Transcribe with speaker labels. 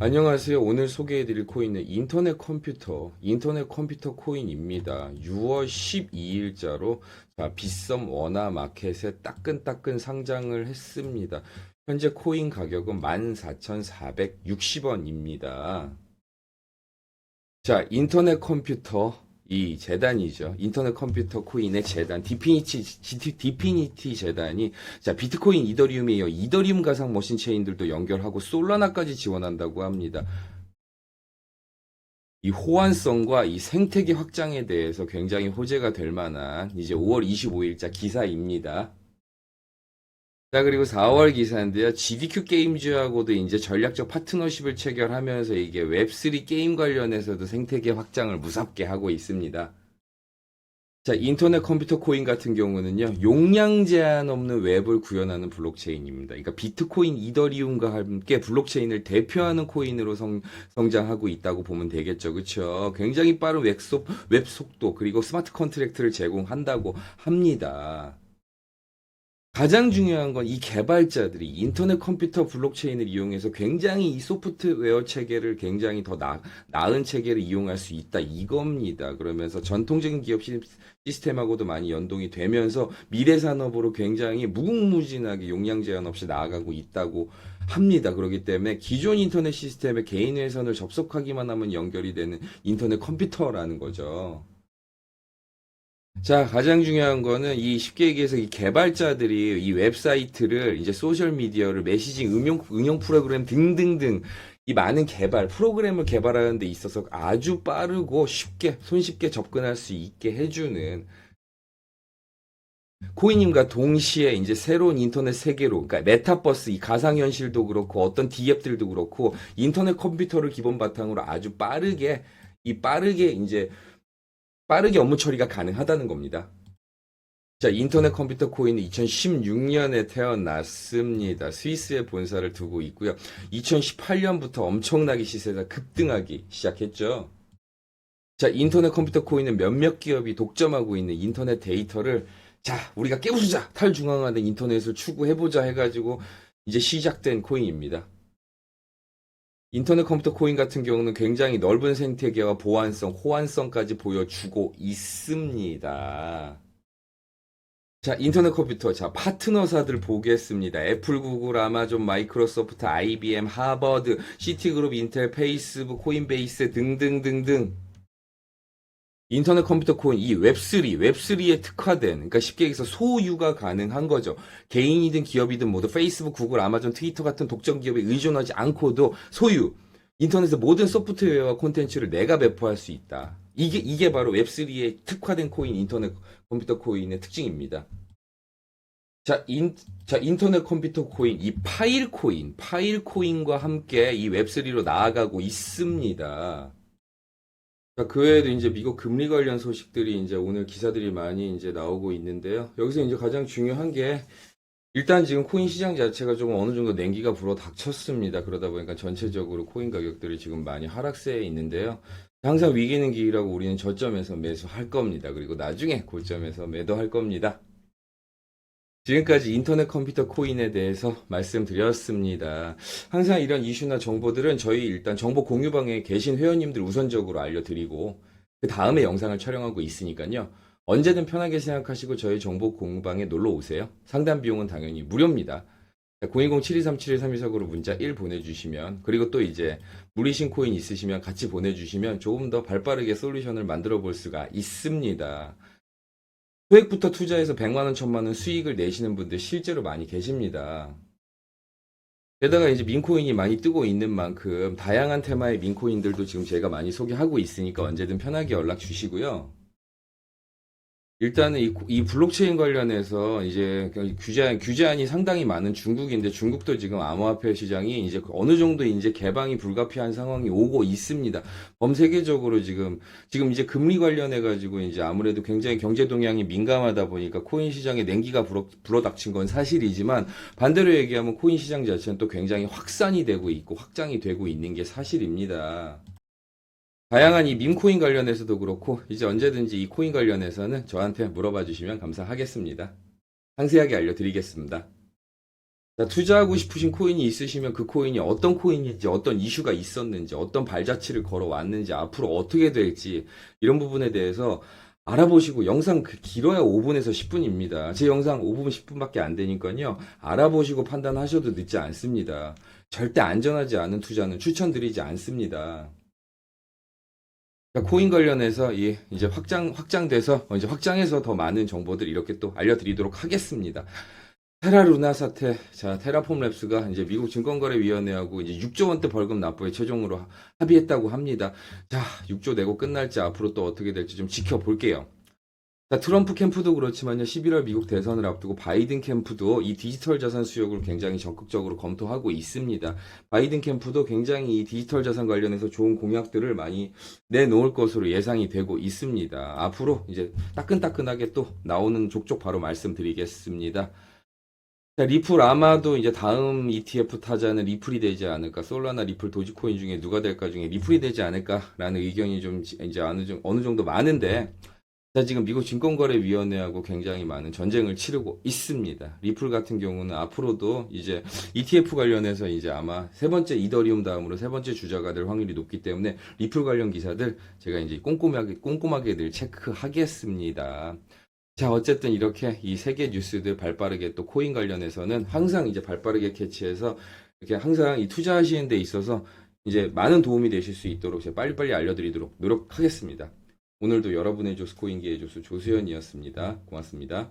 Speaker 1: 안녕하세요. 오늘 소개해드릴 코인은 인터넷 컴퓨터, 인터넷 컴퓨터 코인입니다. 6월 12일자로 자, 빗썸 원화 마켓에 따끈따끈 상장을 했습니다. 현재 코인 가격은 14,460원입니다. 자, 인터넷 컴퓨터 이 재단이죠. 인터넷 컴퓨터 코인의 재단, 디피니티, 디피니티 재단이 자, 비트코인, 이더리움에 이어 이더리움 가상 머신 체인들도 연결하고 솔라나까지 지원한다고 합니다. 이 호환성과 이 생태계 확장에 대해서 굉장히 호재가 될 만한 이제 5월 25일자 기사입니다. 자, 그리고 4월 기사인데요. GDQ 게임즈하고도 이제 전략적 파트너십을 체결하면서 이게 웹3 게임 관련해서도 생태계 확장을 무섭게 하고 있습니다. 자, 인터넷 컴퓨터 코인 같은 경우는요, 용량 제한 없는 웹을 구현하는 블록체인입니다. 그러니까 비트코인, 이더리움과 함께 블록체인을 대표하는 코인으로 성, 성장하고 있다고 보면 되겠죠. 그쵸? 굉장히 빠른 웹, 속, 웹 속도, 그리고 스마트 컨트랙트를 제공한다고 합니다. 가장 중요한 건 이 개발자들이 인터넷 컴퓨터 블록체인을 이용해서 굉장히 이 소프트웨어 체계를 굉장히 더 나, 나은 체계를 이용할 수 있다 이겁니다. 그러면서 전통적인 기업 시- 시스템하고도 많이 연동이 되면서 미래 산업으로 굉장히 무궁무진하게 용량 제한 없이 나아가고 있다고 합니다. 그렇기 때문에 기존 인터넷 시스템에 개인 회선을 접속하기만 하면 연결이 되는 인터넷 컴퓨터라는 거죠. 자, 가장 중요한 거는 이 쉽게 얘기해서 이 개발자들이 이 웹사이트를 이제 소셜 미디어를 메시징 응용, 응용 프로그램 등등등 이 많은 개발, 프로그램을 개발하는 데 있어서 아주 빠르고 쉽게, 손쉽게 접근할 수 있게 해주는 코인님과 동시에 이제 새로운 인터넷 세계로, 그러니까 메타버스, 이 가상현실도 그렇고 어떤 D앱들도 그렇고 인터넷 컴퓨터를 기본 바탕으로 아주 빠르게, 이 빠르게 이제 빠르게 업무 처리가 가능하다는 겁니다. 자, 인터넷 컴퓨터 코인은 2016년에 태어났습니다. 스위스에 본사를 두고 있고요. 2018년부터 엄청나게 시세가 급등하기 시작했죠. 자, 인터넷 컴퓨터 코인은 몇몇 기업이 독점하고 있는 인터넷 데이터를 자, 우리가 깨부수자, 탈중앙화된 인터넷을 추구해보자 해가지고 이제 시작된 코인입니다. 인터넷 컴퓨터 코인 같은 경우는 굉장히 넓은 생태계와 보안성, 호환성까지 보여주고 있습니다. 자, 인터넷 컴퓨터. 자, 파트너사들 보겠습니다. 애플, 구글, 아마존, 마이크로소프트, IBM, 하버드, 시티그룹, 인텔, 페이스북, 코인베이스 등등등등. 인터넷 컴퓨터 코인, 이 웹3, 웹3에 특화된, 그러니까 쉽게 얘기해서 소유가 가능한 거죠. 개인이든 기업이든 모두 페이스북, 구글, 아마존, 트위터 같은 독점 기업에 의존하지 않고도 소유, 인터넷의 모든 소프트웨어와 콘텐츠를 내가 배포할 수 있다. 이게, 이게 바로 웹3에 특화된 코인, 인터넷 컴퓨터 코인의 특징입니다. 자, 인, 자, 인터넷 컴퓨터 코인, 이 파일 코인, 파일 코인과 함께 이 웹3로 나아가고 있습니다. 자, 그 외에도 이제 미국 금리 관련 소식들이 이제 오늘 기사들이 많이 이제 나오고 있는데요. 여기서 이제 가장 중요한 게 일단 지금 코인 시장 자체가 조금 어느 정도 냉기가 불어 닥쳤습니다. 그러다 보니까 전체적으로 코인 가격들이 지금 많이 하락세에 있는데요. 항상 위기는 기회라고 우리는 저점에서 매수할 겁니다. 그리고 나중에 고점에서 매도할 겁니다. 지금까지 인터넷 컴퓨터 코인에 대해서 말씀드렸습니다. 항상 이런 이슈나 정보들은 저희 일단 정보 공유방에 계신 회원님들 우선적으로 알려드리고 그 다음에 영상을 촬영하고 있으니까요. 언제든 편하게 생각하시고 저희 정보 공유방에 놀러 오세요. 상담 비용은 당연히 무료입니다. 010-7237-3149로 문자 1 보내주시면 그리고 또 이제 무리신 코인 있으시면 같이 보내주시면 조금 더 발빠르게 솔루션을 만들어 볼 수가 있습니다. 소액부터 투자해서 100만 원, 1000만 원 수익을 내시는 분들 실제로 많이 계십니다. 게다가 이제 민코인이 많이 뜨고 있는 만큼 다양한 테마의 민코인들도 지금 제가 많이 소개하고 있으니까 언제든 편하게 연락 주시고요. 일단은 이, 이 블록체인 관련해서 이제 규제, 규제안이 상당히 많은 중국인데 중국도 지금 암호화폐 시장이 이제 어느 정도 이제 개방이 불가피한 상황이 오고 있습니다. 범 세계적으로 지금, 지금 이제 금리 관련해가지고 이제 아무래도 굉장히 경제 동향이 민감하다 보니까 코인 시장에 냉기가 불어, 불어닥친 건 사실이지만 반대로 얘기하면 코인 시장 자체는 또 굉장히 확산이 되고 있고 확장이 되고 있는 게 사실입니다. 다양한 이 밈코인 관련해서도 그렇고 이제 언제든지 이 코인 관련해서는 저한테 물어봐 주시면 감사하겠습니다. 상세하게 알려드리겠습니다. 자, 투자하고 싶으신 코인이 있으시면 그 코인이 어떤 코인인지, 어떤 이슈가 있었는지, 어떤 발자취를 걸어왔는지, 앞으로 어떻게 될지, 이런 부분에 대해서 알아보시고, 영상 그 길어야 5분에서 10분입니다. 제 영상 5분, 10분밖에 안 되니까요. 알아보시고 판단하셔도 늦지 않습니다. 절대 안전하지 않은 투자는 추천드리지 않습니다. 자, 코인 관련해서 이 이제 확장 확장돼서 어, 이제 확장해서 더 많은 정보들 이렇게 또 알려드리도록 하겠습니다. 테라루나 사태, 자 테라폼 랩스가 이제 미국 증권거래위원회하고 이제 6조 원대 벌금 납부에 최종으로 하- 합의했다고 합니다. 자 6조 내고 끝날지 앞으로 또 어떻게 될지 좀 지켜볼게요. 자, 트럼프 캠프도 그렇지만요, 11월 미국 대선을 앞두고 바이든 캠프도 이 디지털 자산 수요를 굉장히 적극적으로 검토하고 있습니다. 바이든 캠프도 굉장히 이 디지털 자산 관련해서 좋은 공약들을 많이 내놓을 것으로 예상이 되고 있습니다. 앞으로 이제 따끈따끈하게 또 나오는 족족 바로 말씀드리겠습니다. 자, 리플 아마도 이제 다음 ETF 타자는 리플이 되지 않을까, 솔라나 리플 도지코인 중에 누가 될까 중에 리플이 되지 않을까라는 의견이 좀 지- 이제 어느 정도 많은데, 자, 지금 미국 증권거래위원회하고 굉장히 많은 전쟁을 치르고 있습니다. 리플 같은 경우는 앞으로도 이제 ETF 관련해서 이제 아마 세 번째 이더리움 다음으로 세 번째 주자가 될 확률이 높기 때문에 리플 관련 기사들 제가 이제 꼼꼼하게, 꼼꼼하게 늘 체크하겠습니다. 자, 어쨌든 이렇게 이 세계 뉴스들 발 빠르게 또 코인 관련해서는 항상 이제 발 빠르게 캐치해서 이렇게 항상 이 투자하시는 데 있어서 이제 많은 도움이 되실 수 있도록 제가 빨리빨리 알려드리도록 노력하겠습니다. 오늘도 여러분의 조스 코인계의 조수 조수현이었습니다. 고맙습니다.